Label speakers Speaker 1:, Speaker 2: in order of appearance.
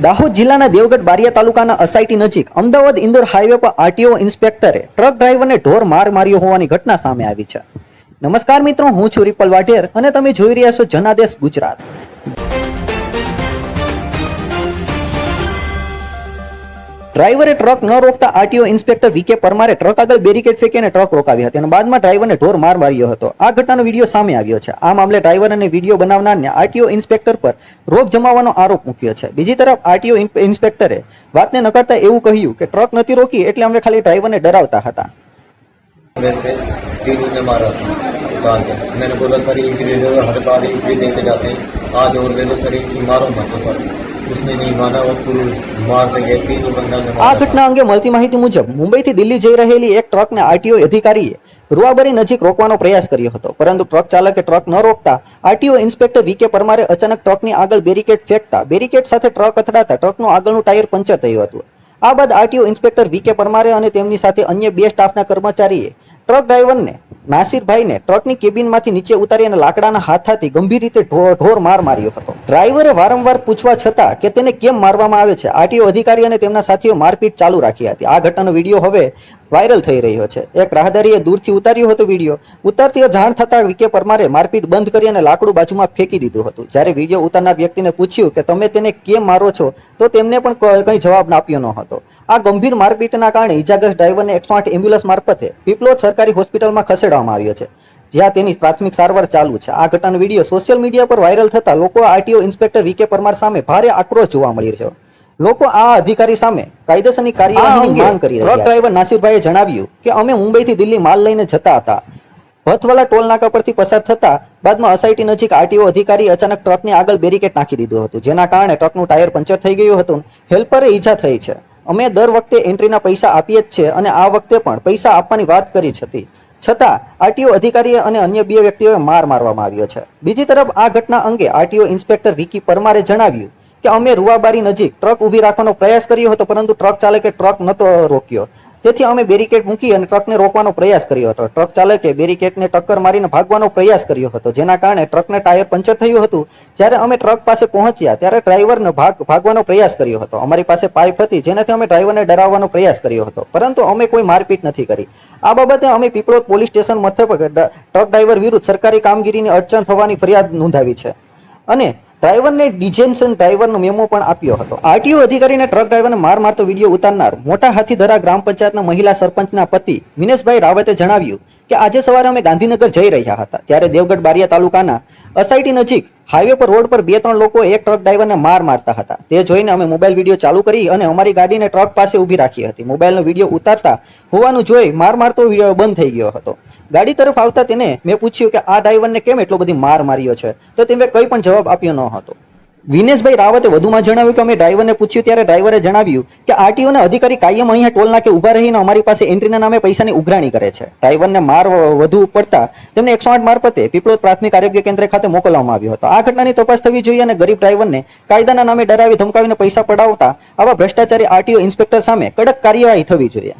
Speaker 1: દાહોદ જિલ્લાના દેવગઢ બારિયા તાલુકાના અસાઈટી નજીક અમદાવાદ ઇન્દોર હાઈવે પર આરટીઓ ઇન્સ્પેક્ટરે ટ્રક ડ્રાઈવરને ઢોર માર માર્યો હોવાની ઘટના સામે આવી છે. નમસ્કાર મિત્રો, હું છું રિપલ વાઢેર અને તમે જોઈ રહ્યા છો જનાદેશ ગુજરાત. ડ્રાઈવરે ટ્રક ન રોકતા આરટીઓ ઇન્સ્પેક્ટર વીકે પરમારે ટ્રક આગળ બેરિકેડ ફેંકીને ટ્રક રોકાવી હતી અને બાદમાં ડ્રાઈવરને ઢોર માર માર્યો હતો આ ઘટનાનો વિડીયો સામે આવ્યો છે આ મામલે ડ્રાઈવર અને વિડીયો બનાવનારને આરટીઓ ઇન્સ્પેક્ટર પર રોપ જમાવવાનો આરોપ મૂક્યો છે બીજી તરફ આરટીઓ ઇન્સ્પેક્ટરે વાતને નકારતા એવું કહ્યું કે ટ્રક નથી રોકી એટલે અમે ખાલી ડ્રાઈવરને ડરાવતા હતા
Speaker 2: मेरे पे तीनों ने मारा था कान पे मैंने बोला सर इंजरी हो हर बार इंजरी देते जाते हैं आज और ले लो सर इंजरी मारो मत सर
Speaker 1: આ ઘટના અંગે મળતી માહિતી મુજબ મુંબઈથી દિલ્હી જઈ રહેલી એક ટ્રકને આરટીઓ અધિકારીએ રૂવાબરી નજીક રોકવાનો પ્રયાસ કર્યો હતો. પરંતુ ટ્રક ચાલકે ટ્રક ન રોકતા આરટીઓ ઇન્સ્પેક્ટર વી પરમારે અચાનક ટ્રકની આગળ બેરિકેડ ફેંકતા બેરિકેડ સાથે ટ્રક અથડાતા ટ્રકનું આગળનું ટાયર પંચર થયું હતું. આ બાદ આરટીઓ ઇન્સ્પેક્ટર વી કે પરમારે અને તેમની સાથે અન્ય બે સ્ટાફના કર્મચારીએ ટ્રક ડ્રાઈવરને નાસિરભાઈને ટ્રકની કેબિનમાંથી નીચે ઉતારી અને લાકડાના હાથાથી ગંભીર રીતે ઢોર માર માર્યો હતો. ડ્રાઈવરે વારંવાર પૂછવા છતાં કે તેને કેમ મારવામાં આવે છે? આરટીઓ અધિકારી અને તેમના સાથીઓ મારપીટ ચાલુ રાખી હતી. આ ઘટનાનો વીડિયો હવે વાયરલ થઈ રહ્યો છે. એક રાહદારીએ દૂરથી ઉતાર્યો હતો વીડિયો. ઉતારતી જાણ થતા વિકે પરમારે મારપીટ બંધ કરી અને લાકડું બાજુમાં ફેંકી દીધું હતું. જ્યારે વીડિયો ઉતારનાર વ્યક્તિને પૂછ્યું કે તમે તેને કેમ મારો છો, તો તેમને પણ કંઈ જવાબ આપ્યો ન હતો આ ગંભીર મારપીટના કારણે ઇજાગ્રસ્ત ડ્રાઈવરને એકસો આઠ એમ્બ્યુલન્સ મારફતે પીપલોદ સરકારી હોસ્પિટલમાં ખસેડવામાં આવ્યો છે. જ્યાં તેની પ્રાથમિક સારવાર ચાલુ છે. આ ઘટનાનો વીડિયો સોશિયલ મીડિયા પર વાયરલ થતા લોકો આરટીઓ ઇન્સ્પેક્ટર વીકે પરમાર સામે ભારે આક્રોશ જોવા મળી રહ્યો. લોકો આ અધિકારી સામે કાયદેસરની કાર્યવાહીની માંગ કરી રહ્યા ડ્રાઈવર નાસિરભાઈએ જણાવ્યું કે અમે મુંબઈથી દિલ્હી માલ લઈને જતા હતા. ભથવાલા ટોલ નાકા પરથી પસાર થતા બાદમાં અસાઈટી નજીક આરટીઓ અધિકારી અચાનક ટ્રકની આગળ બેરિકેટ નાખી દીધું હતું જેના કારણે ટ્રકનું ટાયર પંચર થઈ ગયું હતું. હેલ્પરે ઈજા થઈ છે. અમે દર વખતે એન્ટ્રીના પૈસા આપીએ જ છે અને આ વખતે પણ પૈસા આપવાની વાત કરી હતી. છતાં આરટીઓ અધિકારીએ અને અન્ય બે વ્યક્તિઓએ માર મારવામાં આવ્યો છે. બીજી તરફ આ ઘટના અંગે આરટીઓ ઇન્સ્પેક્ટર વિકી પરમારે જણાવ્યું કે અમે રૂવાબારી નજીક ટ્રક ઊભી રાખવાનો પ્રયાસ કર્યો હતો, પરંતુ ટ્રક ચાલકે ટ્રક નતો રોક્યો. તેથી અમે બેરિકેડ મૂકી અને ટ્રકને રોકવાનો પ્રયાસ કર્યો હતો. ટ્રક ચાલકે બેરિકેડને ટક્કર મારીને ભાગવાનો પ્રયાસ કર્યો હતો. જેના કારણે ટ્રકને ટાયર પંચર થયું હતું. જ્યારે અમે ટ્રક પાસે પહોંચ્યા, ત્યારે ડ્રાઈવરને ભાગ, ભાગવાનો પ્રયાસ કર્યો હતો. અમારી પાસે પાઇપ હતી, જેનાથી અમે ડ્રાઈવરને ડરાવવાનો પ્રયાસ કર્યો હતો. પરંતુ અમે કોઈ મારપીટ નથી કરી. આ બાબતે અમે પીપળોદ પોલીસ સ્ટેશન મથક, ટ્રક ડ્રાઈવર વિરુદ્ધ સરકારી કામગીરીની અડચણ થવાની ફરિયાદ નોંધાવી છે. અને ડ્રાઈવરને ડિજેન્સન ડ્રાઈવરનો મેમો પણ આપ્યો હતો. આરટીઓ અધિકારીને ટ્રક ડ્રાઈવરને માર મારતો વીડિયો ઉતારનાર મોટા હાથીધરા ગ્રામ પંચાયતના મહિલા સરપંચના પતિ મિનેશભાઈ રાવતે જણાવ્યું કે આજે સવારે અમે ગાંધીનગર જઈ રહ્યા હતા. ત્યારે દેવગઢ બારિયા તાલુકાના અસાઈટી નજીક હાઈવે પર રોડ પર બે ત્રણ લોકો એક ટ્રક ડ્રાઈવરને માર મારતા હતા. તે જોઈને અમે મોબાઈલ વીડિયો ચાલુ કરી અને અમારી ગાડીને ટ્રક પાસે ઊભી રાખી હતી. મોબાઈલનો વીડિયો ઉતારતા હોવાનું જોઈ માર મારતો વીડિયો બંધ થઈ ગયો હતો. ગાડી તરફ આવતા તેને મેં પૂછ્યું કે આ ડ્રાઈવરને કેમ એટલો બધી માર માર્યો છે? તો તેમણે કંઈ પણ જવાબ આપ્યો ન હતો. વિનેશભાઈ રાવતે વધુમાં જણાવ્યું કે અમે ડ્રાઈવરને પૂછ્યું ત્યારે ડ્રાઈવરે જણાવ્યું કે આરટીઓને અધિકારી કાયમ અહીંયા ટોલ નાકે ઊભા રહીને અમારી પાસે એન્ટ્રીના નામે પૈસાની ઉઘરાણી કરે છે. ડ્રાઈવરને માર વધુ પડતા તેમને એકસો આઠ મારફતે પીપળોદ પ્રાથમિક આરોગ્ય કેન્દ્ર ખાતે મોકલવામાં આવ્યો હતો. આ ઘટનાની તપાસ થવી જોઈએ અને ગરીબ ડ્રાઈવરને કાયદાના નામે ડરાવી ધમકાવીને પૈસા પડાવતા આવા ભ્રષ્ટાચારી આરટીઓ ઇન્સ્પેક્ટર સામે કડક કાર્યવાહી થવી જોઈએ.